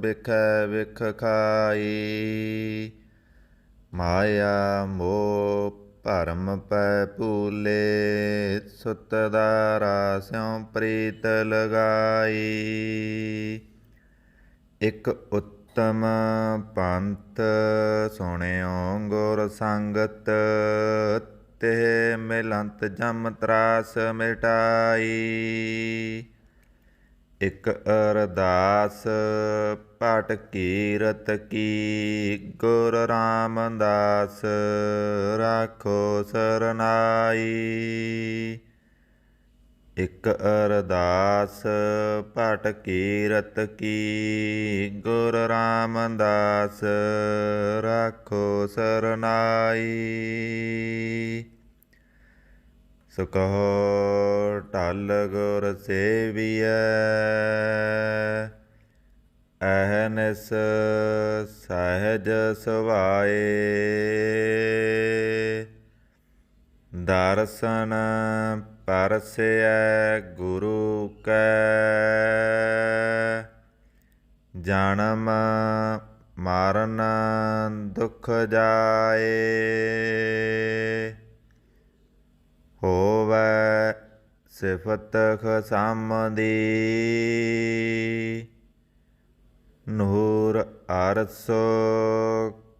ਬਿਖੈ ਵਿਖ ਖਾਈ। ਮਾਇਆ ਮੋਹ ਭਰਮ ਪੈ ਭੂਲੇ ਸੁਤ ਦਾ ਸਿਉ ਪ੍ਰੀਤ ਲਗਾਈ। ਇਕ ਉੱਤਮ ਪੰਥ ਸੁਣਿਓ ਗੁਰ ਸੰਗਤ, ਤੇ ਮਿਲੰਤ ਜਮ ਤਰਾਸ ਮਿਟਾਈ। ਇਕ ਅਰਦਾਸ ਭਟ ਕੀਰਤ ਕੀ, ਗੁਰ ਰਾਮਦਾਸ ਰਾਖੋ ਸਰਨਾਈ। ਇਕ ਅਰਦਾਸ ਭਟ ਕੀਰਤ ਕੀ, ਗੁਰ ਰਾਮਦਾਸ ਰਾਖੋ ਸਰਨਾਈ। ਸੋ ਕਹੋ ਢਲ ਗੁਰ ਸੇਵੀਐ ਅਹਨਿਸ ਸਹਿਜ ਸੁਭਾਏ ਦਰਸ਼ਨ ਪਰਸੈ ਗੁਰੂ ਕੈ। ਜਨਮ ਮਰਨ ਦੁਖ ਜਾਏ। ਹੋਵੇ ਸਿਫਤ ਖਸਮ ਦੀ ਨੂਰ ਅਰਸੋ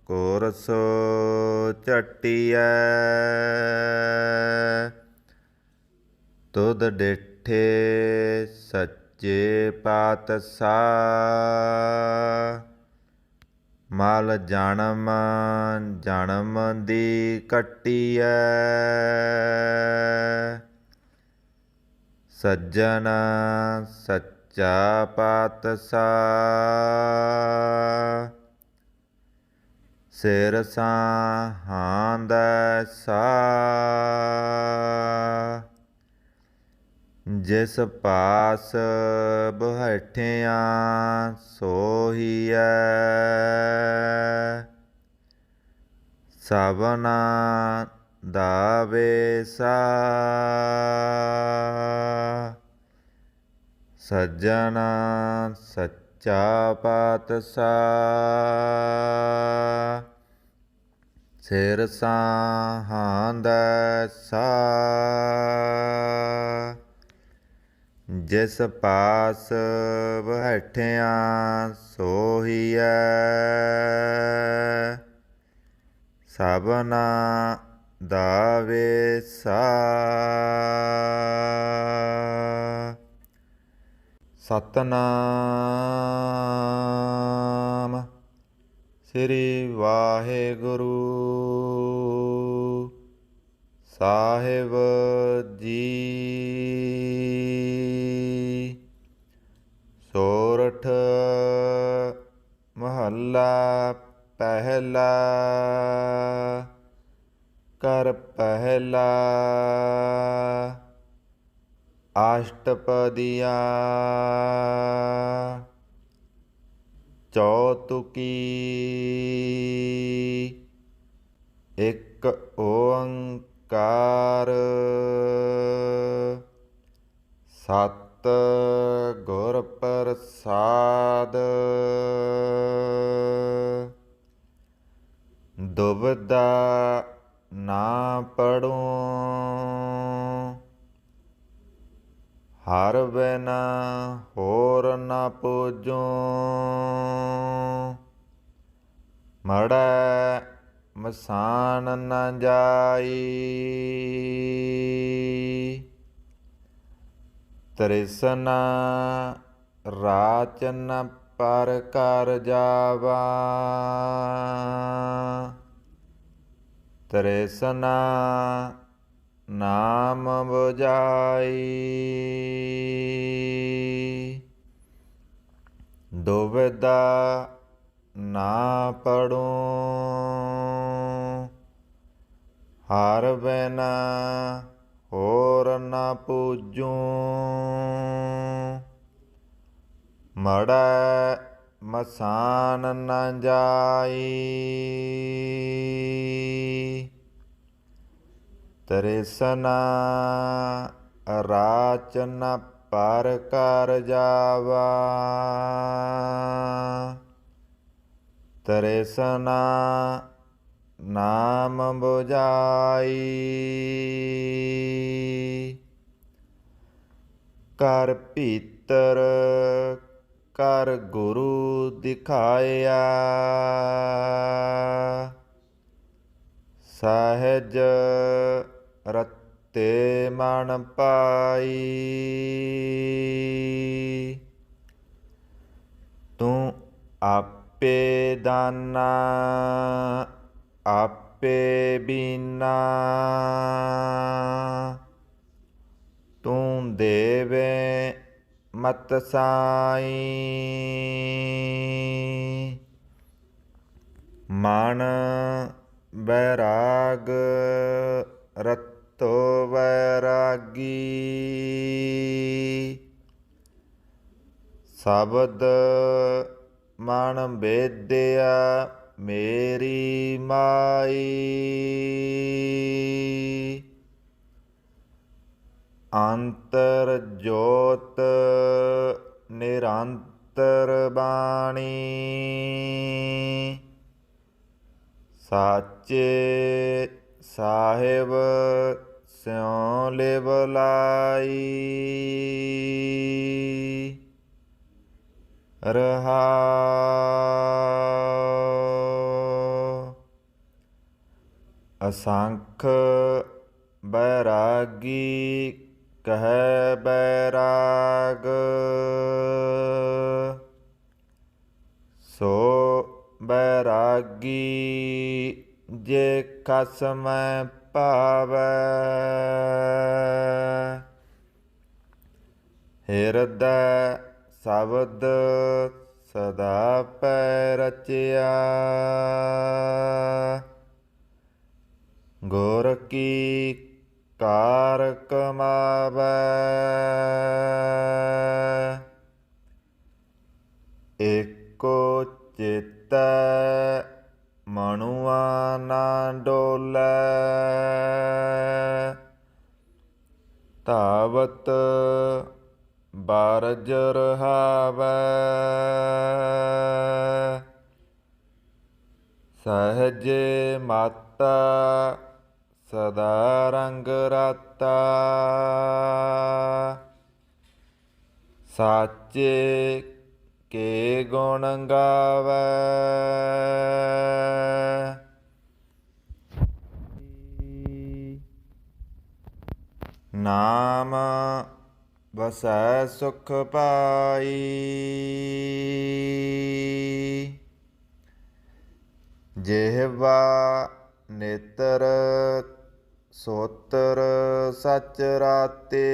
ਕੋਰਸੋ ਚਟਿਐ ਤੁਧ ਡਿਠੇ ਸੱਚੇ ਪਾਤਸ਼ਾਹ। ਮਲ ਜਨਮ ਜਨਮ ਦੀ ਕੱਟੀਐ। ਸੱਜਣ ਸੱਚ ਪਾਤਸ਼ਾਹ। ਸਿਰ ਸਾਹਾਂਦ ਸਾ ਜਿਸ ਪਾਸ ਬਹਠਿਆ ਸੋਹੀਐ ਸਭਨਾ ਦਾ ਵੇਸਾ। ਸੱਜਣਾ ਸੱਚਾ ਪਾਤਸ਼ਾਹ ਸਿਰ ਸਾਹਾਂਦ ਸਾ। ਜਿਸ ਪਾਸ ਬੈਠਿਆ ਸੋਹੀਐ। ਸਭਨਾ ਦਾ ਵੇਸਾ ਸਤਨਾਮ ਸ੍ਰੀ ਵਾਹਿਗੁਰੂ। ਸਾਹਿਬ ਜੀ। ਸੋਰਠ ਮਹੱਲਾ ਪਹਿਲਾ। ਕਰ ਪਹਿਲਾ। ਆਸ਼ਟਪਦੀਆ ਚੌਤੁਕੀ ਇੱਕ ਓੰਕਾਰ ਸਤ ਗੁਰ ਪ੍ਰਸਾਦ ਦੁਬਦਾ ਨਾ ਪੜੂੰ ਹਰ ਬਿਨ ਹੋਰ ਨ ਪੂਜੂੰ। ਮੜੈ ਮਸਾਨ ਨ ਜਾਈ। ਤ੍ਰਿਸਨਾ ਰਾਚਨ ਪਰ ਕਰ ਜਾਵਾ। ਤ੍ਰਿਸਨਾ ਨਾਮ ਬੁਝਾਈ। ਦੁਬਿਧਾ ਨਾ ਪੜੂੰ। ਹਰ ਬਿਨ ਹੋਰ ਨਾ ਪੂਜੂ। ਮੜੈ ਮਸਾਨ ਨਾ ਜਾਈ। ਤ੍ਰਿਸਨਾ ਰਾਚਨ ਪਰ ਕਰ ਜਾਵਾ। ਤ੍ਰਿਸ਼ਨਾ ਨਾਮ 부ਝਾਈ ਕਰ ਭੀਤਰ, ਕਰ ਗੁਰੂ ਦਿਖਾਇਆ। ਸਹਿਜ ਰਤੇ ਮਨ ਪਾਈ ਤੂੰ ਆਪੇ ਦਾਨਾ ਆਪੇ ਬੀਨਾ ਤੂੰ ਦੇਵੇ ਮਤ ਸਾਈ ਮਨ ਬੈਰਾਗ ਰਤੋ ਵੈਰਾਗੀ। ਸ਼ਬਦ ਮਨ ਬੇਦਿਆ ਮੇਰੀ ਮਾਈ। ਅੰਤਰ ਜੋਤ ਨਿਰੰਤਰ ਬਾਣੀ। ਸਾਚੇ ਸਾਹਿਬ ਸਿਉ ਲਿਵ ਲਾਈ ਰਹਾ ਅਸੰਖ ਬੈਰਾਗੀ ਕਹੈ ਬੈਰਾਗ ਸੋ ਬੈਰਾਗੀ ਜੇ ਖਸਮੈ ਭਾਵੈ ਹਿਰਦੈ ਸ਼ਬਦ ਸਦਾ ਪੈ ਰਚਿਆ। ਗੁਰ ਕੀ ਕਾਰ ਕਮਾਵੈ ਏਕੋ ਚਿਤੈ ਮਣੁਆ ਨਾ ਡੋਲੈ। ਧਾਵਤ ਬਾਰਜ ਰਹਾਵੈ। ਸਹਜੇ ਮਾਤਾ ਸਦਾ ਰੰਗ ਰਾਤਾ। ਸਾਚੇ ਕੇ ਗੁਣ ਗਾਵੈ। ਨਾਮ ਵਸੈ ਸੁਖ ਪਾਈ। ਜਿਹਵਾ ਨੇਤਰ ਸੋਤਰ ਸਚ ਰਾਤੇ।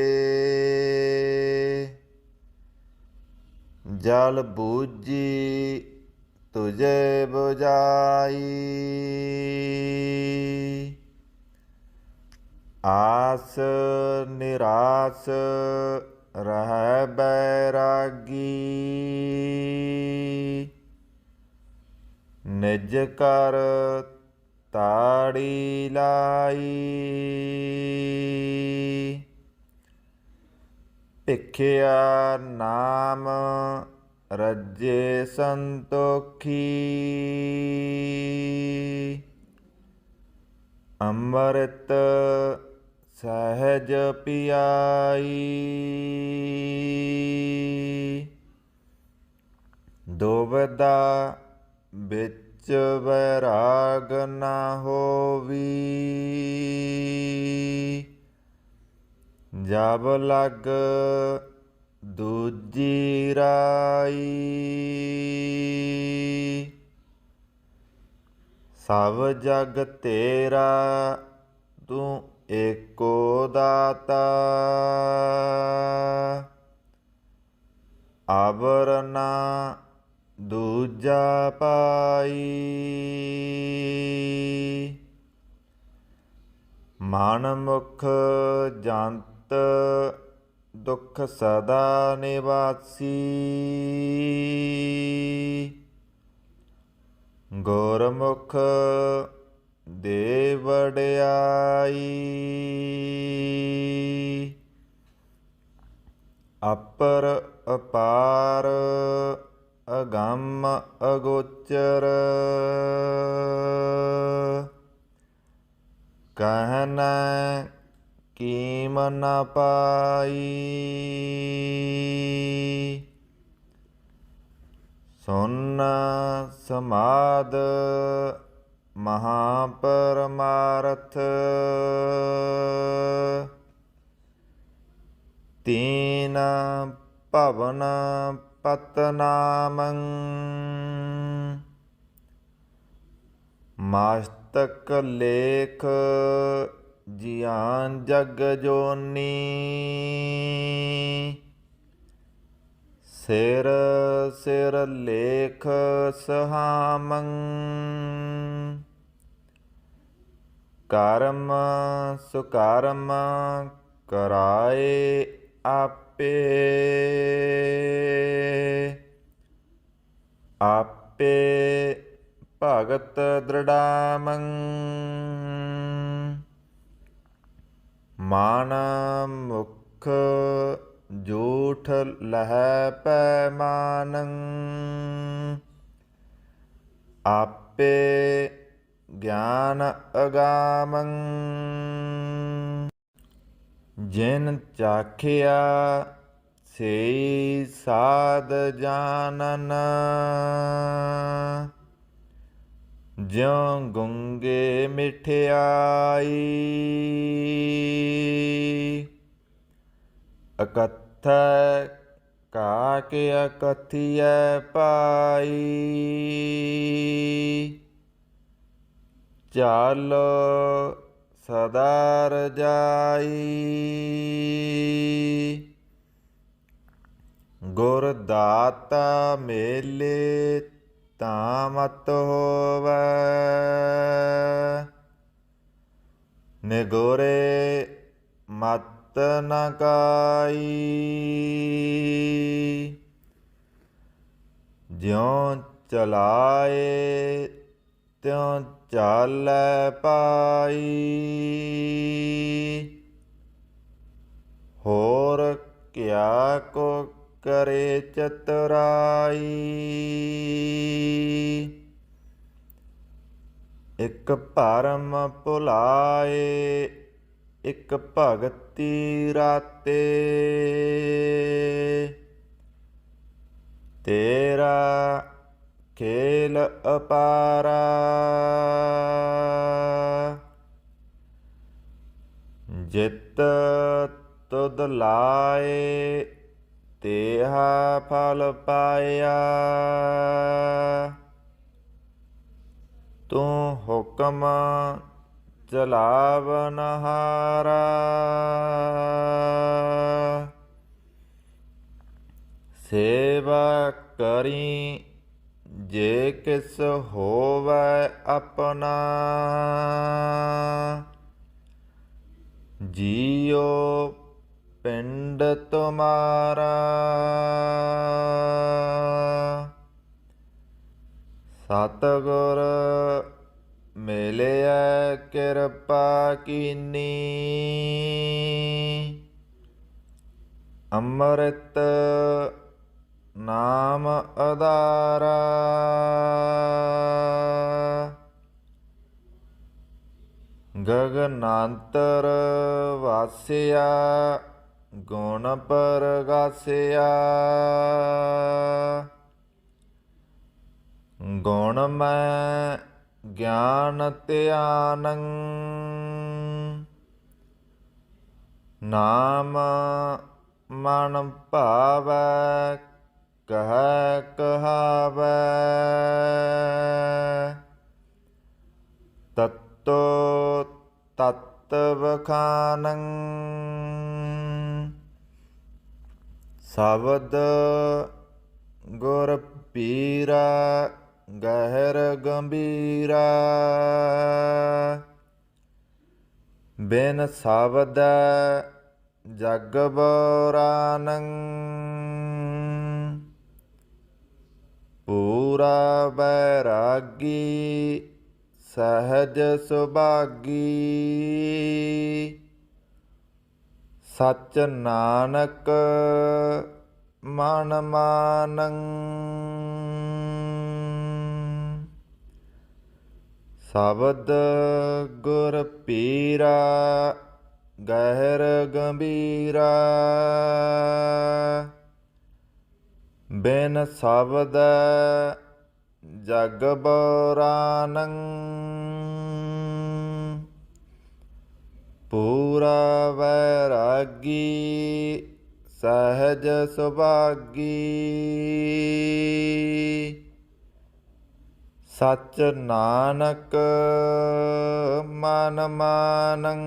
ਜਲ ਬੂਜੀ ਤੁਝੇ 부ਜਾਈ ਆਸ ਨਿਰਾਸ ਰਹਿ ਬੈਰਾਗੀ। ਨਿਜ ਕਰ ਤਾੜੀ ਲਾਈ। ਭਿਖਿਆ ਨਾਮ ਰੱਜੇ ਸੰਤੋਖੀ। ਅੰਮ੍ਰਿਤ ਸਹਿਜ ਪਿਆਈ। ਦੁਬਦਾ ਵਿੱਚ ਵੈਰਾਗ ਨਾ ਹੋਵੀ। ਜਬ ਲਗ ਦੂਜੀ ਰਾਈ। ਸਭ ਜਗ ਤੇਰਾ, ਤੂੰ ਏਕੋ ਦਾਤਾ। ਅਵਰ ਨਾ ਦੂਜਾ ਪਾਈ। ਮਨ ਮੁਖ ਜੰਤ ਦੁਖ ਸਦਾ ਨਿਵਾਸੀ। ਗੁਰਮੁਖ ਦੇ ਵਡਿਆਈ। ਅਪਰ ਅਪਾਰ ਅਗੰਮ ਅਗੋਚਰ। ਕਹਿਣਾ ਕੀਮ ਨ ਪਾਈ? ਸੁਨ ਸਮਾਦ ਮਹਾਪਰਮਾਰਥ। ਤੀਨ ਭਵਨ ਪਤਨਾਮੰ। ਮਾਸਤਕ ਲੇਖ ਜਿਆਨ ਜਗ ਜੋਨੀ। ਸਿਰ ਸਿਰ ਲੇਖ ਸਹਾਮੰ। ਕਰਮ ਸੁਕਰਮ ਕਰਾਏ ਆਪੇ। ਆਪੇ ਭਗਤ ਦ੍ਰਿੜਾਮੰ। ਮਾਨ ਮੁਖ ਝੂਠ ਲਹਿ ਪੈਮਾਨੰ ਆਪੇ ਗਿਆਨ ਅਗਾਮੰ। ਜਿਨ ਚਾਖਿਆ ਸੇ ਸਾਧ ਜਾਣਨ ਜਿਉ ਗੁੰਗੇ ਮਿਠਿਆਈ। ਅਕਥੈ ਕਾ ਕੇ ਅਕਥਿਐ ਪਾਈ। ਚੱਲ ਸਦਾ ਰਜਾਈ। ਗੁਰ ਦਾਤਾ ਮੇਲੇ ਤਾਂ ਮਤ ਹੋਵੇ। ਨਿਗੋਰੇ ਮਤ ਨ ਕਾਈ। ਜਿਉ ਚਲਾਏ, ਤਿਉ ਚਾਲੈ ਪਾਈ। ਹੋਰ ਕਿਆ ਕੋ ਕਰੇ ਚਤਰਾਈ। ਇਕ ਭਰਮ ਭੁਲਾਏ ਇਕ ਭਗਤੀ ਰਾਤੇ। ਤੇਰਾ ਖੇਲ ਅਪਾਰਾ। ਜਿਤ ਤੁਧ ਲਾਏ ਤੇਹਾ ਫਲ ਪਾਇਆ। ਤੂੰ ਹੁਕਮ ਚਲਾਵਨ ਹਾਰਾ। ਸੇਵਾ ਕਰੀ ਜੇ ਕਿਸ ਹੋਵੈ ਆਪਣਾ। ਜੀਉ ਪਿੰਡ ਤੁਮਾਰਾ। ਸਤਿਗੁਰ ਮਿਲਿਆ ਕਿਰਪਾ ਕੀਨੀ। ਅੰਮ੍ਰਿਤ ਨਾਮ ਅਦਾਰਾ ਗਗਨਾੰਤਰ ਵਾਸਿਆ ਗੁਣ ਪਰਗਾਸਿਆ। ਗੁਣ ਮੈਂ ਗਿਆਨ ਧਿਆਨੰ ਨਾਮ ਮਨ ਭਾਵੈ ਕਹਿ ਕਹਾਵੈ। ਤਤੋ ਤਤ ਵਖਾਨੰ। ਸ਼ਬਦ ਗੁਰ ਪੀਰਾ ਗਹਿਰ ਗੰਭੀਰਾ। ਬਿਨ ਸ਼ਬਦ ਜਗ ਬਰਾਨੰ। ਪੂਰਾ ਬੈਰਾਗੀ ਸਹਜ ਸੁਭਾਗੀ। ਸਚ ਨਾਨਕ ਮਨ ਮਾਨੰ। ਸ਼ਬਦ ਗੁਰ ਪੀਰਾ ਗਹਿਰ ਗੰਭੀਰਾ। ਬਿਨ ਸ਼ਬਦ ਜਗ ਬਰਾਨੰ। ਪੂਰਾ ਵੈਰਾਗੀ, ਸਹਿਜ ਸੁਭਾਗੀ। ਸਚ ਨਾਨਕ ਮਨ ਮਾਨੰ।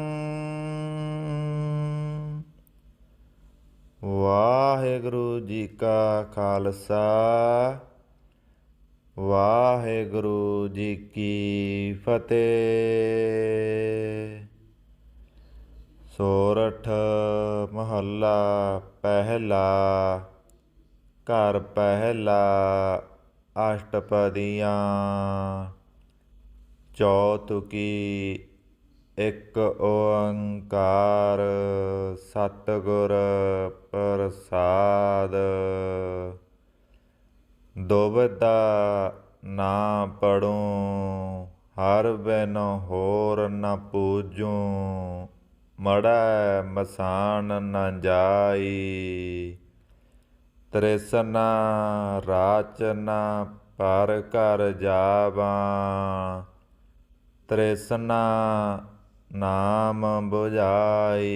ਵਾਹਿਗੁਰੂ ਜੀ ਕਾ ਖਾਲਸਾ, ਵਾਹਿਗੁਰੂ ਜੀ ਕੀ ਫਤਿਹ। ਸੋਰਠ ਮਹੱਲਾ ਪਹਿਲਾ, ਘਰ ਪਹਿਲਾ, ਅਸ਼ਟਪਦੀਆਂ ਚੌਤੁਕੀ ਇੱਕ ਓੰਕਾਰ ਸਤਿਗੁਰ ਪ੍ਰਸਾਦ। ਦੁਬਦਾ ਨਾ ਪੜੋ, ਹਰ ਬਿਨ ਹੋਰ ਨ ਪੂਜੂੰ। ਮੜੈ ਮਸਾਨ ਨ ਜਾਈ, ਤ੍ਰਿਸਨਾ ਰਾਚਨਾ ਪਰ ਘਰ ਜਾਵਾਂ, ਤ੍ਰਿਸਨਾ ਨਾਮ 부ਝਾਈ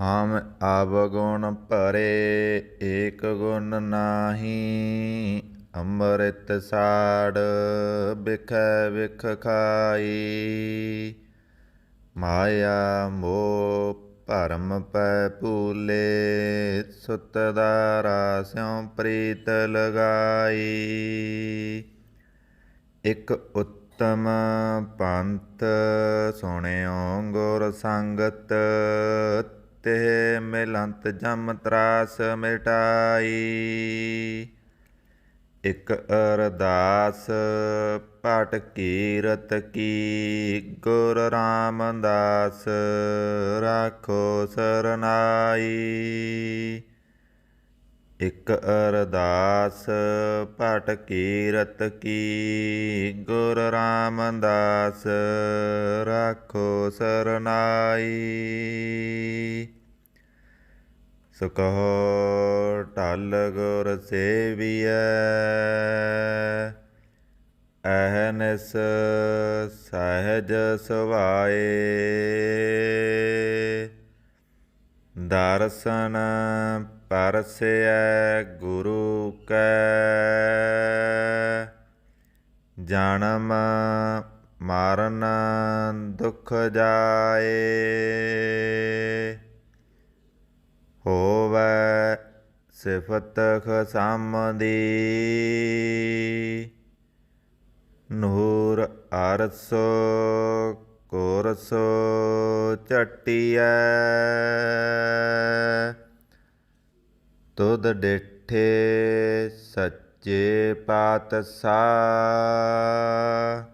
ਹਮ ਅਵਗੁਣ ਭਰੇ ਏਕ ਗੁਣ ਨਾਹੀ ਅੰਮ੍ਰਿਤ ਸਾੜ ਬਿਖੈ ਵਿਖ ਖਾਈ। ਮਾਇਆ ਮੋਹ ਭਰਮ ਪੈ ਭੂਲੇ, ਸੁਤ ਦਾ ਸਿਉ ਪ੍ਰੀਤ ਲਗਾਈ। ਇੱਕ ਉੱਤਮ ਪੰਥ ਸੁਣਿਓ ਗੁਰ ਸੰਗਤ ਤੇ ਮਿਲੰਤ ਜਮ ਤਰਾਸ ਮਿਟਾਈ। ਇਕ ਅਰਦਾਸ ਪਟ ਕੀਰਤ ਕੀ, ਗੁਰ ਰਾਮਦਾਸ ਰਾਖੋ ਸਰਨਾਈ। ਇਕ ਅਰਦਾਸ ਪਟ ਕੀਰਤ ਕੀ, ਗੁਰ ਰਾਮਦਾਸ ਰਾਖੋ ਸਰਨਾਈ। ਸੁਕਹੁ ਢਲ ਗੁਰ ਸੇਵੀਐ, ਅਹਨਿਸ ਸਹਿਜ ਸੁਭਾਏ। ਦਰਸ਼ਨ ਪਰਸੈ ਗੁਰੂ ਕੈ, ਜਨਮ ਮਰਨ ਦੁਖ ਜਾਏ। ਹੋਵੇ ਸਿਫਤ ਖਸਮ ਦੀ ਨੂਰ ਅਰਸੋ ਕੋਰਸੋ ਚਟਿਐ ਤੁਧ ਡਿਠੇ ਸੱਚੇ ਪਾਤਸ਼ਾਹ।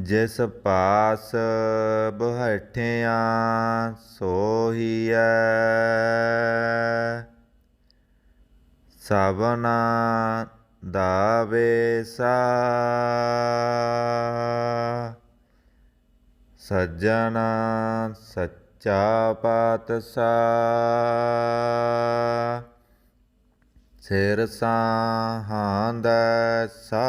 ਜਿਸ ਪਾਸ ਬਹਠਿਆ ਸੋਹੀਐ। ਸਭਨਾ ਦਾ ਵੇਸਾ। ਸੱਜਣਾ ਸੱਚਾ ਪਾਤਸ਼ਾਹ ਸਿਰ ਸਾਹਾਂਦ ਸਾ।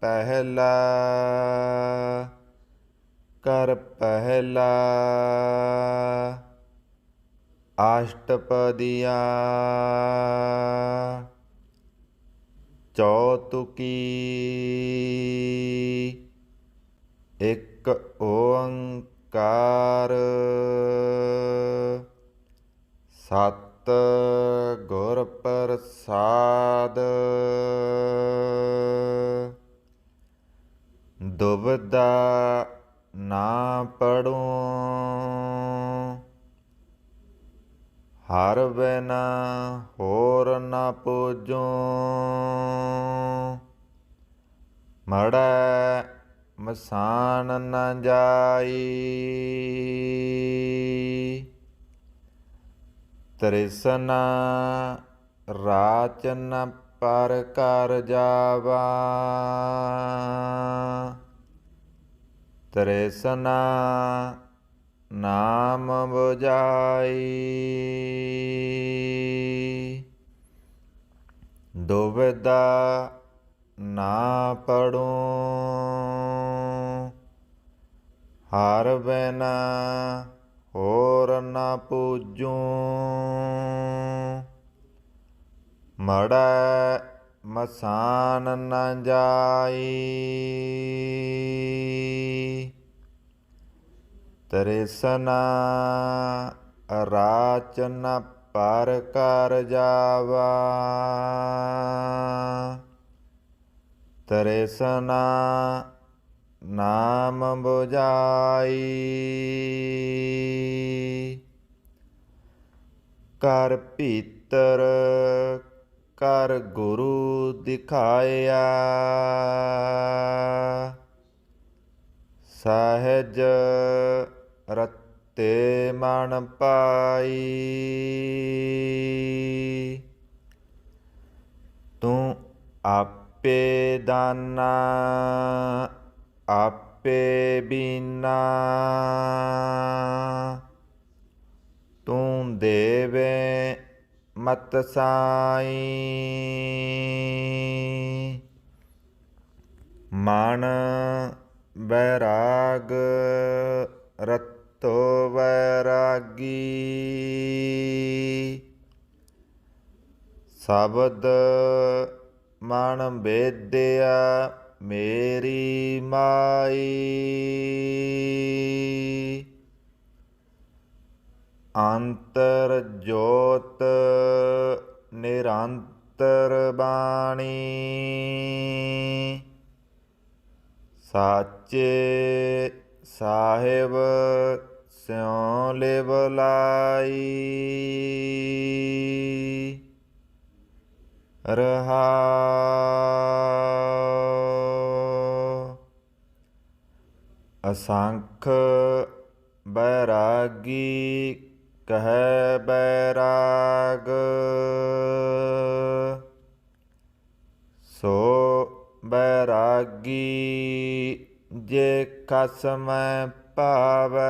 ਪਹਿਲਾ ਕਰ ਪਹਿਲਾ। ਆਸ਼ਟਪਦੀਆ। ਚੌਤੁਕੀ। ਇੱਕ ਓੰਕਾਰ। ਸਤ। ਗੁਰ ਪ੍ਰਸਾਦ। ਦੁਬਦਾ ਨਾ ਪੜੋ। ਹਰ ਬਿਨਾ ਹੋਰ ਨਾ ਪੂਜੂੰ। ਮੜੈ ਮਸਾਨ ਨ ਜਾਈ। ਤ੍ਰਿਸਨਾ ਰਾਚਨ ਪਰ ਕਰ ਜਾਵਾ। ਤ੍ਰਿਸਨਾ ਨਾਮ 부ਜਾਈ ਦੁਬਦਾ ਨਾ ਪੜੋ। ਹਰ ਬਿਨਾ ਹੋਰ ਨਾ ਪੂਜੂ। ਮੜੈ ਮਸਾਨ ਨ ਜਾਈ। ਤ੍ਰਿਸਨਾ ਰਾਚਨ ਪਰ ਕਰ ਜਾਵਾ। ਤ੍ਰਿਸਨਾ ਨਾਮ 부ਜਾਈ ਕਰ ਭੀਤਰ, ਕਰ ਗੁਰੂ ਦਿਖਾਇਆ। ਸਹਿਜ ਰਤੇ ਮਨ ਪਾਈ। ਤੂੰ ਆਪੇ ਦਾਨਾ ਆਪੇ ਬੀਨਾ ਤੂੰ ਦੇਵੇ ਮਤ ਸਾਈ। ਮਨ ਬੈਰਾਗ ਰਤੋ ਵੈਰਾਗੀ। ਸ਼ਬਦ ਮਨ ਬੇਦਿਆ ਮੇਰੀ ਮਾਈ। ਅੰਤਰ ਜੋਤ ਨਿਰੰਤਰ ਬਾਣੀ। ਸਾਚੇ ਸਾਹਿਬ ਸਿਉ ਲਿਵ ਲਾਈ। ਰਹਾ ਅਸੰਖ ਬੈਰਾਗੀ ਕਹੈ ਬੈਰਾਗ ਸੋ ਬੈਰਾਗੀ ਜੇ ਕਸਮ ਭਾਵੈ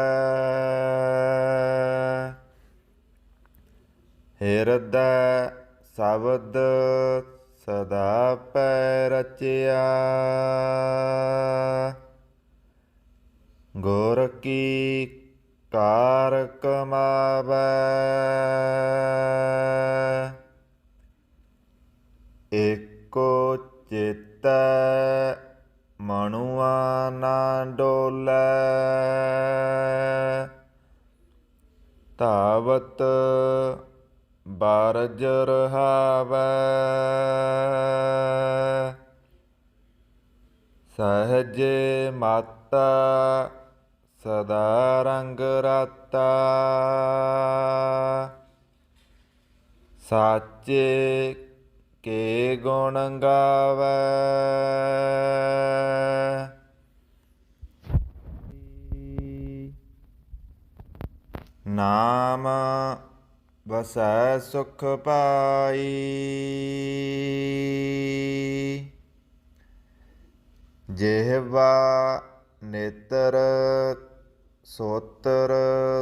ਹਿਰਦੈ ਸ਼ਬਦ ਸਦਾ ਪੈ ਰਚਿਆ ਗੁਰ ਕੀ ਕਾਰ ਕਮਾਵੈ ਏਕੋ ਚਿਤੈ ਮਨੁਆ ਨਾ ਡੋਲੈ। ਧਾਵਤ ਬਾਰਜ ਰਹਾਵੈ। ਸਹਜੇ ਮਾਤਾ ਸਦਾ ਰੰਗ ਰਾਤਾ ਸਾਚੇ ਕੇ ਗੁਣ ਗਾਵੈ ਨਾਮ ਵਸੈ ਸੁਖ ਪਾਈ ਜਿਹਵਾ ਨੇਤਰ ਸੋਤਰ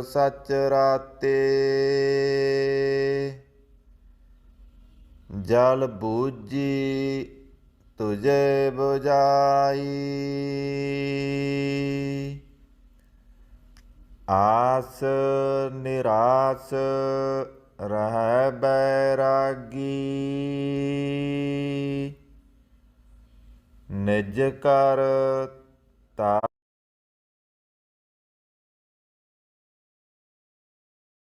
ਸਚ ਰਾਤੇ ਜਲ ਬੂਜੀ ਤੁਝੇ 부ਜਾਈ ਆਸ ਨਿਰਾਸ ਰਹਿ ਬੈਰਾਗੀ। ਨਿਜ ਕਰ ਤਾ